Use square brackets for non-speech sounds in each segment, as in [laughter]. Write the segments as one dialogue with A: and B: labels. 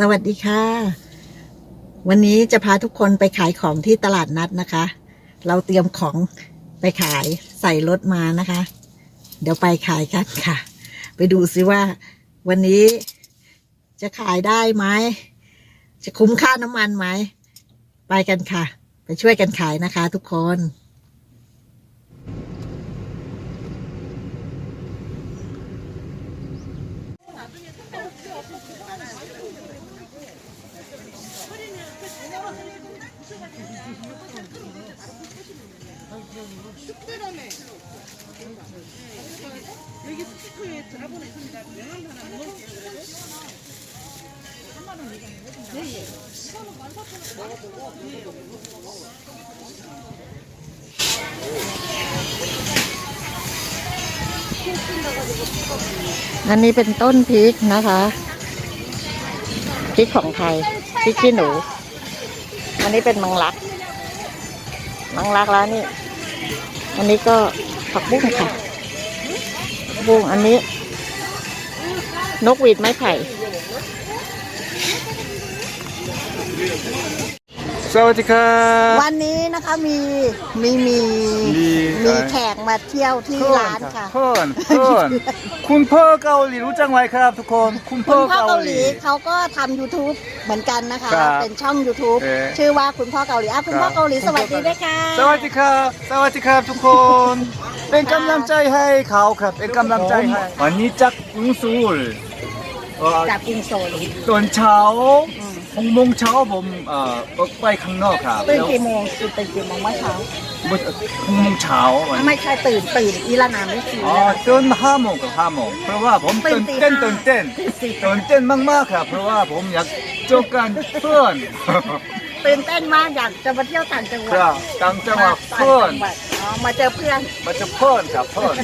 A: สวัสดีค่ะ วันนี้จะพาทุกคนไปขายของที่ตลาดนัดนะคะ เราเตรียมของไปขายใส่รถมานะคะ เดี๋ยวไปขายกันค่ะ ไปดูซิว่า วันนี้จะขายได้ไหมจะคุ้มค่าน้ำมันไหม ไปกันค่ะ ไปช่วยกันขายนะคะทุกคน อันนี้เป็นต้นพริกนะคะพริกของไทยพริกขี้หนู อันนี้เป็นมังลัก มังลักแล้วนี่ อันนี้ก็ผักบุ้งค่ะบุ้งอันนี้ นกหวีดไม้ไผ่
B: สวัสดีครับ
A: วันนี้นะคะมีมีมี
B: มี
A: มี
B: เอ่อ
A: แขกมาเที่ยวที่
B: เพื่อน
A: ร้าน
B: ครั
A: ค่ะ
B: บเพื่อนเพื่อนคุณพ่อเกาหลีรู้จักไหมครับ ทุกคน คุณ
A: คุ
B: พ่อ
A: ณพ่อ
B: เกา
A: เกา
B: ห
A: ห
B: ลี
A: ลีเขาก็ทำ YouTube เหมือนกันนะคะ
B: ครับ
A: เป็นช่อง YouTube
B: เอ๊ะ
A: ชื่อว่าคุณพ่อเกาหลีอะคุณพ่อ
B: ครับ
A: เกาหลีสวัสดีด้วยค่ะ
B: สวัสดีครับ สวัสดีครับทุกคน เป็นกำลังใจให้เขาครับ เป็นกำลังใจให้วันนี้จากกรุงซูลเอ่อ
A: จากกรุงโซล
B: ตอนเช้า
A: อืม
B: หกโมงเช้าผมเอ่อออกไปข้างนอกครับ
A: ตื่น
B: แล้ว
A: กี่โมงตื่นตื่นกี่โมงเมื่อเช้า
B: หกโมงเช้าวัน
A: อะ
B: นี้
A: ไม่ใช่ตื่นตื่นอีลานามไม่สี่
B: อ๋อตื่นห้าโมงกับห้าโมงเพราะว่าผม
A: ตื่
B: ตื่
A: น
B: น
A: ตี
B: เต้น
A: ห้า
B: ตื่นเต้น
A: ตื่นสี่
B: ตื่นเต้นมากๆครับ เพราะว่าผมอยากเจอกันเพื่อน
A: ตื่นเต้นมากอยากจะมาเที่ยวต่างจังหวั
B: ค
A: ด
B: รับต่างจังหวัด
A: ต่าง
B: เพื่อน
A: จังหวัดอ๋อมาเจอเพื่อน
B: มาเจอเพื่อนครับเพื่อน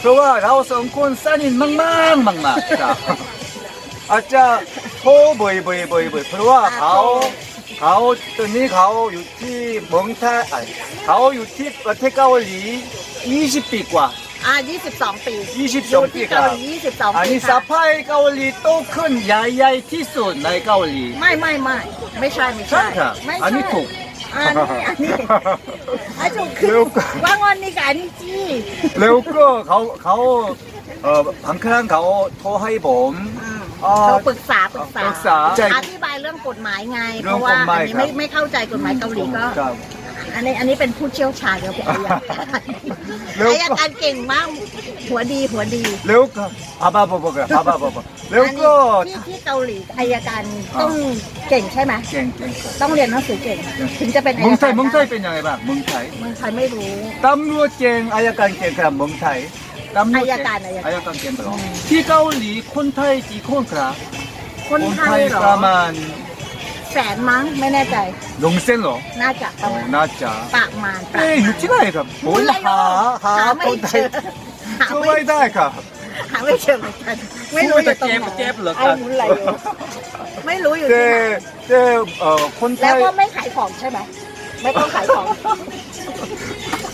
B: เพราะว่าเราสองคนสนิทมากๆมากๆครับอาจจะ โทรบ่อยๆบ่อยๆเพราะว่าเขาเขาตอนนี้เขาอยู่ที่เมืองไทยอะเขาอยู่ที่ประเทศเกาหลี 20 ปีกว่า
A: อะ22 ปี
B: 22ปีค
A: เกา
B: รับ
A: หลี22
B: อัน
A: ปี
B: นี้สะ
A: ค่ะ
B: พายเกาหลีโตขึ้นใหญ่ๆที่สุดในเกาหลี
A: ไม่ไม่ไม่ไม่ใช่ไม่
B: ใช่
A: ใช่
B: ครับ
A: ไม่ใช่
B: อันนี้ถูก
A: อันนี้อันนี้อันถูกคื
B: เร็
A: อ
B: วกว่า
A: ว่างวันนี้กับอันนี้จี
B: แล้วก็เขาเขาเอ่อบางครั้งเขาโทรให้ผม
A: อืม
B: อ่า
A: เขาปรึกษาปรึกษา
B: ปรึกษาใช่
A: อธิบายเรื่องกฎหมายไง
B: เรื่
A: เพ
B: อง
A: ราะว่า
B: กฎหมาย
A: อันนี้
B: ครับ
A: ไม่ไม่เข้าใจกฎหมายเกาหลีก็
B: ครับ
A: อันนี้อันนี้เป็นผู้เชี่ยวชาญครับผมอายการ
B: แล้วก็
A: อายการเก่งมากหัวดีหัวดี
B: แล้วก็อาบาบาบาอาบาบาบาแล้วก็
A: อันนี้ที่ที่เกาหลีอายการต้องเก่งใช่ไหม
B: เก่งเก่งครับ
A: ต้องเรียนหนังสือเก่ง ถึงจะเป็นอา
B: เมือง
A: ยา
B: ไท
A: กายร
B: เมืองไทย
A: ได้
B: เป็นยังไงบ้างเมืองไทย
A: เมืองไทยไม่รู้
B: ตำรวจเก่งอายการเก่งครับเมืองไทย ตำรวจเก่ง
A: อัยการอัยการ
B: อายการเก่งเหรอที่เกาหลีคนไทยกี่คนครับ
A: คนไทยเหรอ
B: ประมาณ
A: แสนมั้งไม่แน่ใจ
B: ลงเส้นเหรอ
A: น่าจะประมาณ
B: น่าจะ
A: ประมาณประ
B: เอ๊ะ
A: มาณ
B: อยู่ที่ไหนครับผมหาหา
A: หาไม่
B: คนไท
A: เจ
B: ย
A: อหา
B: ช่ว
A: ไม่
B: ยได้ครับ
A: หาไม่เจอเหมือนกันไม่รู้อยู่ตรงไหน
B: เจ็บเหรอครับ
A: ไอ้หมุนไหลอยู่ไม่รู้อยู่
B: แต่
A: ที่ไหน
B: แต่เอ่อคนไท
A: แล้ว
B: ย
A: ก็ไม่ขายของใช่ไหม ไม่ต้องขายของ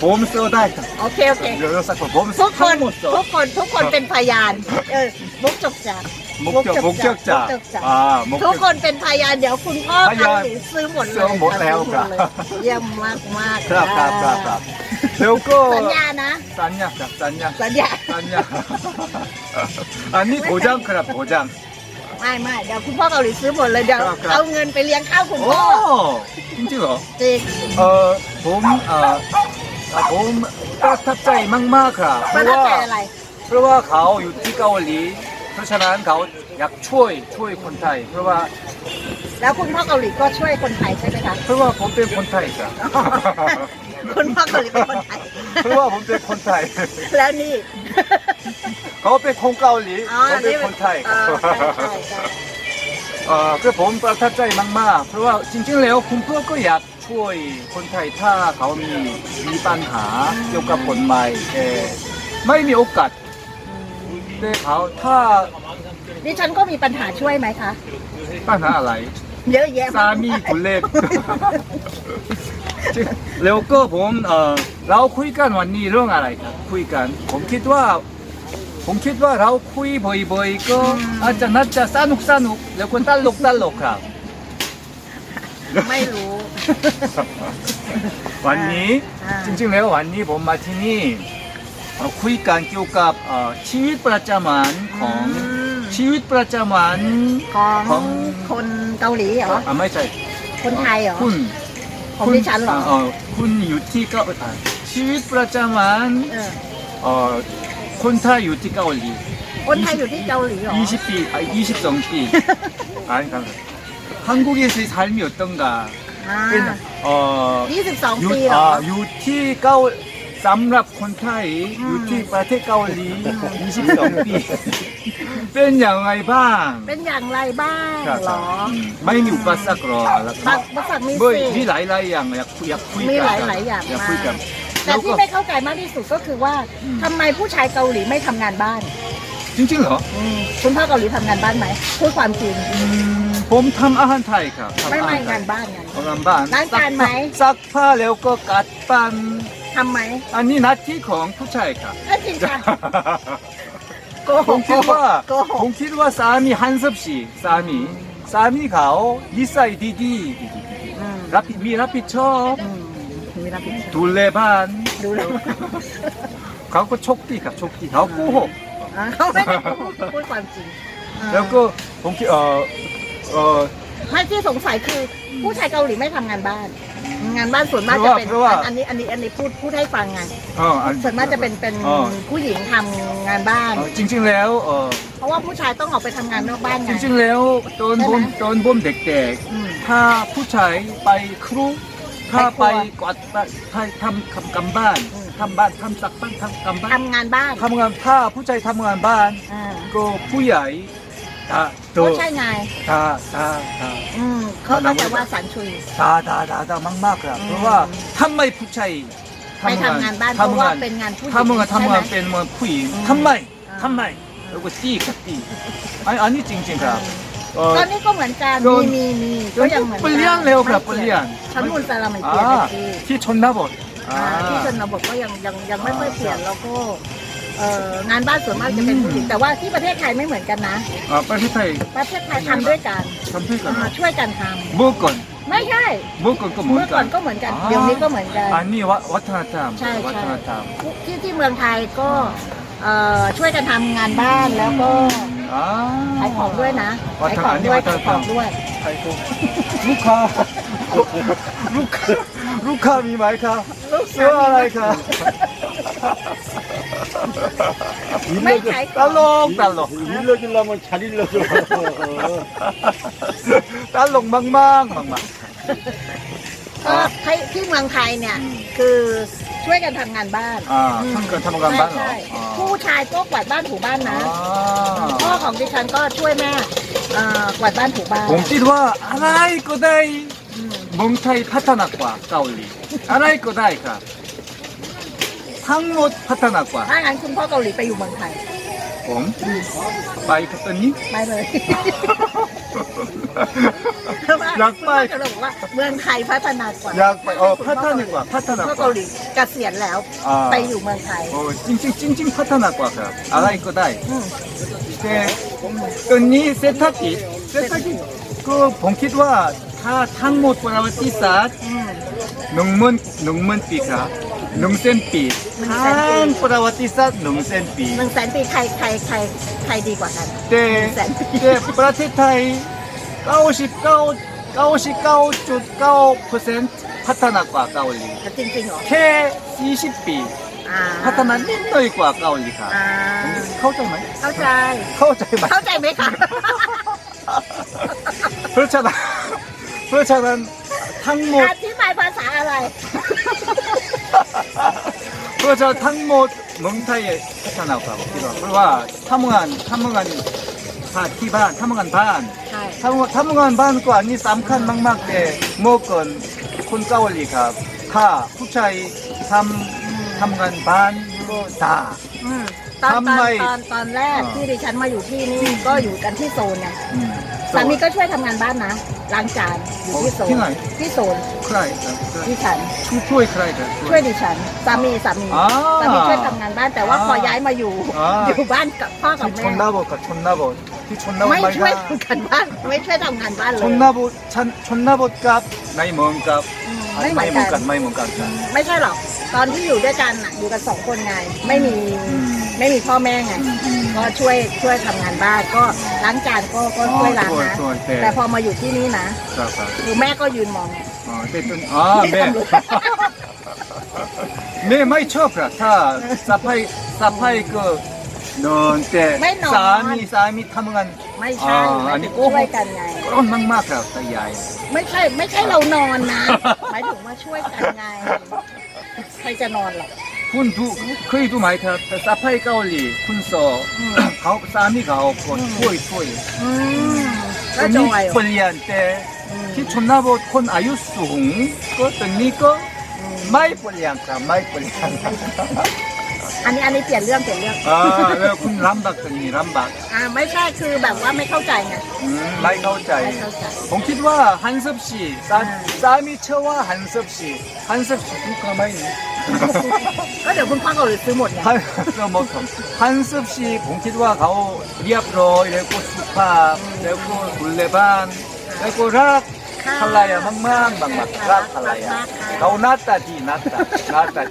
B: ผมซื้อได้ครับ
A: โอเคโอเค
B: เดี๋ยวสักคนผม
A: ทุกคน
B: หมดซื้อ
A: ทุกคน ทุกคนเป็นพยาน เออ มุกจกจาก
B: มุกเจกมุกเจกจ่าอ่ามุก
A: ทุก
B: เจ
A: คนเป็นพยาน เดี๋ยวคุณพ่อ
B: พยาน
A: เกาหลีซื้อหมดเลย
B: ซื้อหมดแล้วครับ
A: ซื้อหมดเลยเยี่ยมมากมาก
B: ครับครับครับครับแล้วก็
A: สัญญานะ
B: สัญญาครับสัญญา
A: สัญญา
B: สัญญาอันนี้โบจังครับโบจัง
A: ไม่ไม่เดี๋ยวคุณพ่อเกาหลีซื้อหมดเลยเดี๋ยว
B: ครับครับ
A: เอาเงินไปเลี้ยงข้าวคุณ
B: โอ้
A: พ่อ
B: จริงๆเหรอ
A: จริง
B: เออผมเอ่อ เอ่อผมประทับใจมากๆครับเพ
A: ประ
B: ราะ
A: ทับ
B: ว่า
A: ใจอะไร
B: เพราะว่าเขาอยู่ที่เกาหลี เพราะฉะนั้นเขาอยากช่วยช่วยคนไทย เพราะว่า
A: แล้วคุณพ่อเกาหลีก็ช่วยคนไทยใช่ไหมคะ
B: เพราะว่าผมเป็นคนไทยครับ
A: คุณพ่อเกาหลีเป็นคนไทย
B: เพราะว่าผมเป็นคนไทย
A: แล้วนี่
B: เขาเป็นคนเกาหลี
A: อ๋อ
B: ผมเป็นคนไทย
A: เออใช่ใช่ใช่
B: เออคือผมประทับใจมากๆ เพราะว่าจริงๆแล้วคุณพ่อก็อยาก ช่วยคนไทยถ้าเขามีมีปัญหาเกี่ยวกับกฎหมายแต่ไม่มีโอกาสแต่เขาถ้า
A: ดิฉันก็มีปัญหาช่วยไหมคะ
B: ปัญหาอะไร
A: เยอะแยะ
B: สามีคนเล็ก แล้วก็ผมเออเราคุยกันวันนี้เรื่องอะไรครับคุยกัน ผมคิดว่า ผมคิดว่าเราคุยบ่อยๆก็อาจจะน่าจะสนุกสนุกแล้วคนตลกตลกครับ
A: ไม่รู้
B: วันนี้
A: อ่า
B: จริงๆแล้ววันนี้ผมมาที่นี่เอ่อคุยกันเกี่ยวกับเอ่อชีวิตประจำวันของ
A: อืม
B: ชีวิตประจำวัน
A: ของ
B: ของ
A: คนเกาหลีเหรอ
B: อ่ะไม่ใช่
A: คนไทยเหรอ
B: คุณ
A: ของดิฉันเหรอ
B: คุณคุณอยู่ที่เกาอ่ะชีวิตประจำวัน
A: เออ
B: เอ่อคนไทยอยู่ที่เกาหลี
A: คนไทยอยู่ที่เกาหลีเหรอ
B: 20ปี, 아, 22ปี. [laughs] 아니, 잠깐. 한국에서의 삶이 어떤가?
A: อ่าเป็นเอ่อ
B: 22
A: ปีเหรอ
B: อยู่ที่เกาสำหรับคนไทยออยู่ที่ประเทศ
A: เกาหลี 22 ปี เป็นอย่างไรบ้างเป็นอย่างไรบ้างหรอ
B: ไม่มีอุปสรร
A: ครอแล้วก็บักบักมีสิ
B: มีหลายหลายอย่างอยากอยากคุยกัน
A: มีหลายๆอย่าง
B: อ
A: ยาก
B: คุยกัน
A: แต่ล้ที่ไม่เข้าใจมากที่สุดก็คือว่า
B: อืม
A: ทำไมผู้ชายเกาหลีไม่ทำงานบ้าน
B: จริง
A: ๆเหรอ คุณพ่อเกาหลีทำงานบ้านไหมพูดความจริง
B: ผมทำอาหาร
A: ไทยครับไม่ไม่งานบ้านงานบ้าน ทำ
B: งานบ้าน
A: ล้างจานไหม
B: ซักผ้าแล้วก็กัดปัน
A: ทำไหม
B: อันนี้นัดที่ของผู้ชายค
A: รับจริงค่ะโกห
B: ผกมโกคิดหว่าก
A: โกห
B: ผ
A: ก
B: มคิดว่าสามีฮันซับชีสามีสามีเขานิสัยดีดีรับผิดมีรับผิดชอบ
A: ดู
B: แลบ้าน
A: ดูแล
B: เขาก็โชคดีครับโชคดีเขาโกหก
A: เขาไม่ได้โกหกพูดความจริง
B: แล้วก็ผมคิดเอ่อ เออ
A: ไม่ที่สงสัยคือผู้ชายเกาหลีไม่ทำงานบ้าน งานบ้านส่วนมาก
B: เพ
A: จะ
B: ราะว่า
A: เป็น
B: เพราะว่า
A: อันนี้อันนี้อันนี้พูดพูดให้ฟังไง
B: เอออั
A: ส่วนมากจะเป็นเป็น
B: อ๋อ
A: ผู้หญิงทำงานบ้าน
B: เออจริง ๆ แล้วเออ
A: เพราะว่าผู้ชายต้องออกไปทำงานนอกบ้าน
B: จ
A: ไง
B: ริง ๆ แล้วตอน
A: ใช่
B: ผ
A: ไหม
B: มตอนผมเด็ก
A: อืม
B: ๆถ้าผู้ชายไปครูถ้า
A: ไป
B: ไป
A: ครัว
B: กวาดบ้านถ้าทำทำกำบ้าน
A: อืม
B: ทำบ้านทำสักบ้านทำกำบ้าน
A: ทำงานบ้าน
B: ทำงานถ้าผู้ชายทำงานบ้าน
A: อ่า
B: ก็ผู้ใหญ่ ตาโต
A: ก็ใช่ไง
B: ตาตาตา
A: อืมเขาก็จะว่าสันชุย
B: ตาตาตาตามากๆครับ
A: อืม
B: เพราะว่าทำไมผู้ชาย
A: ไปทำงานบ้านเพราะว่าเป็นงานผู้หญิง
B: ทำงานทำงาน
A: ใช่ไหม
B: เป็นมือผู้หญิง
A: อืม
B: ทำไม
A: อ่า
B: ทำไมแล้วก็ตีกับตีอันอันนี้จริงๆครับเออ
A: ตอนนี้ก็เหมือนกัน
B: โด
A: มี
B: น
A: มีมีก็ยังเหมือน
B: เปลี่ยนเร็วครับเปลี่ยน
A: ชั้นมูลสารมัน
B: อ่า
A: เปลี่ยนไปที
B: ที่ชนบท
A: อ่าที่ชนบทก็ยังยังยังไม่ค่อยเปลี่ยนแล้วก็ เอ่องานบ้านส่วนมากจะเป็นผู้หญิงแต่ว่าที่ประเทศไทยไม่เหมือนกันนะ
B: อ่าประเทศไทย
A: ประเทศไทยทำด้วยกัน
B: ทำด้วยกัน
A: อ่าช่วยกันทำ
B: เมื่อก่อน
A: ไม่ใช่
B: เมื่อก่อนก็เหมือ
A: เมื่
B: น
A: อ
B: กั
A: ก่อนนก็เหมือนกัน
B: อ่า
A: เดี๋ยวนี้ก็เหมือนกัน
B: อันนี้วัฒวัฒนธรรม
A: ใช่ใช่
B: วัฒนธรรม
A: ที่ที่เมืองไทยก็เอ่อช่วยกันทำงานบ้านแล้วก็
B: อ่า
A: ขายของด้วยนะ
B: วั
A: ขาย
B: ฒ
A: ข
B: น
A: องด้วย
B: วัฒ
A: ขานย
B: ธ
A: ข
B: รร
A: อง
B: ม
A: ด้วย
B: ลูกค้าลูกค้าลูกค้ามีไหมครับเสื้ออะไรครับ
A: ไม่ขายข
B: ต
A: อง
B: ลกตลก
C: 일러주려면 잘 일러줘.
B: ตลกมากมากมากมาก
A: ก็ให้ที่เมืองไทยเนี่ยคือช่วยกันทำงานบ้าน
B: อ่าทำกันทำกันบ้านเหรอ
A: ใช่
B: อ่า
A: ผู้ชายก็กวาดบ้านถูบ้านนะ
B: อ่า
A: พ่อของดิฉันก็ช่วยแม่เอ่อกวาดบ้านถูบ้าน
B: ผมคิดว่าอะไรก็ได้
A: อืม
B: เมืองไทยพัฒนากว่าเกาหลีอะไรก็ได้ครับ ทั้งหมดพัฒนากว่า
A: ถ้างั้นคุณพ่อเกาหลีไปอยู่เมืองไทย
B: ผมไปพัฒนี้
A: ไปเลย
B: อยากไป
A: คุณพ่อจะบอกว่าเมืองไทยพัฒนากว่า
B: อยากไปเออพัฒนากว่าพัฒนา
A: พ่อก
B: ว่า
A: เกาหลีเกษียณแล้ว
B: อ่า
A: ไปอยู่เมืองไทย
B: โอ้จริงจริงจริงจริงพัฒนากว่าครับอะไรก็ได้
A: อืม
B: แต่ตอนนี้เศรษฐกิจเศรษฐกิจก็ผมคิดว่าถ้าทั้งหมดประวัติศาสตร์
A: อืม
B: หนึ่งหมื่นหนึ่งหมื่นปีครับ หนึ่งเซนปี
A: หนึ่งแสนปี
B: ทั้งประวัติศาสตร์หนึ่งเซนปี
A: หนึ่งแสนปีใครใครใครใครดีกว่ากัน
B: แต่
A: แสนปี
B: แต่ประเทศไทยเก้าสิบเก้าเก้าสิบเก้าจุดเก้าเปอร์เซ็นต์พัฒนากว่าเกาหลี
A: จริงจริงๆเหรอ
B: แค่สี่สิบปี
A: อ่า
B: พัฒนานิดหน่อยกว่าเกาหลีครับ
A: อ่า
B: เข้าใจไหม
A: เข้าใจ
B: เข้าใจไหม
A: เข้าใจไหมคะ
B: เพราะฉะนั้นเพราะฉะนั้นทั้งหมด
A: อธิบายภาษาอะไร
B: เพราะฉะนั้นทั้งหมดเมืองไทยพัฒนากว่าคิดว่าเพราะว่าทำงานทำงานที่บ้านทำงานบ้าน
A: ใช่
B: ทำทำงานบ้านก็อันนี้สำคัญมากๆเลยเมื่อก่อนคนเกาหลีครับถ้าผู้ชายทำทำงานบ้านก็ด่า
A: อืมตอนตอน
B: ทำไม
A: ตอนตอนแรก
B: อ่า
A: ที่ดิฉันมาอยู่ที่นี่ก็อยู่กันที่โซนไง
B: 음.
A: สามีก็ช่วยทำงานบ้านนะล้างจานอยู่ที่โซน
B: ที่โซน
A: ใคร
B: ครับ
A: ดิฉัน
B: ช่วยใครครับ
A: ช่วยดิฉันสามีสามีสามีช่วยทำงานบ้านแต่ว่าพอย้ายมาอยู่
B: อ
A: ยู่บ้านกับพ่อกับ
B: ที่ช
A: แม่
B: นนาบทกับชนนาบที่ชนนาบท
A: ไม่ช่วยทำงานบ้านไม่ช่วยทำงานบ้านเลชย
B: นนาบทชนชนนาบ
A: ทกับในเมื
B: องกับ
A: ไม่เหมือน
B: กัน
A: ไม่เห
B: มือนกัน
A: ไม่ใช่หรอก ตอนที่อยู่ด้วยกันอยู่กันสองคนไง ไม่มี ไม่มีพ่อแม่ไงก็ช่วยช่วยทำงานบ้านก็ล้างจานก็ก็ช่วยล้างนะ
B: แต่
A: พอมาอยู่ที่นี่นะคือแม่ก็ยืนมอง อ๋อ
B: เป็นต้นอ๋อแม่ แม่ไม่ชอบเหรอถ้า
A: สะพา
B: ยสะพาย
A: ก็นอน
B: แต่
A: นนสามีสามี
B: ทำงาน
A: ไม่
B: ใช่อ,อันนี้กห
A: ช่วยกันไง
B: ร้อนมากๆครับตายาย
A: ไม่ใช่ไม่ใช่เรานอนนะ หมายถึงว่าช่วยกันไงใครจะนอนหรอก
B: 군두 거의 두 마이 타 사파이 까올리 군서 가옵 싸미 가옵고 토이 토이.
A: 나 좋아요. 폴리한테
B: 키 촌나보 콘 아유스 홍거 그 등니 거
A: 음.
B: 마이 폴리한가 마이 폴리한가 [laughs]
A: อันนี้อันนี้เปลี่ยนเรื่องเปลี่ยนเรื่อง
B: 아, 왜 군 람박 뜬니 람박
A: อ่าไม่ใช่คือแบบว่าไม่เข้าใจไง
B: 음, 마이 가오짜이
A: ไม่เข้าใจ
B: 봉키드와 한섭 씨, 사,
A: 음.
B: 사미처와 한섭 씨, 한섭 씨 누가 많이 네
A: ก็เดี๋ยวคุณป้าก็เลยซื้อหมดไง
B: 한, 저 뭐좀 한섭 씨, 봉키드와 가오 리압로 이래고 수파, 이래고 굴레반, 이래고 락,
A: 아.
B: 할라야 망망 망망 락 할라야 가오 나따 디 나따 나따 디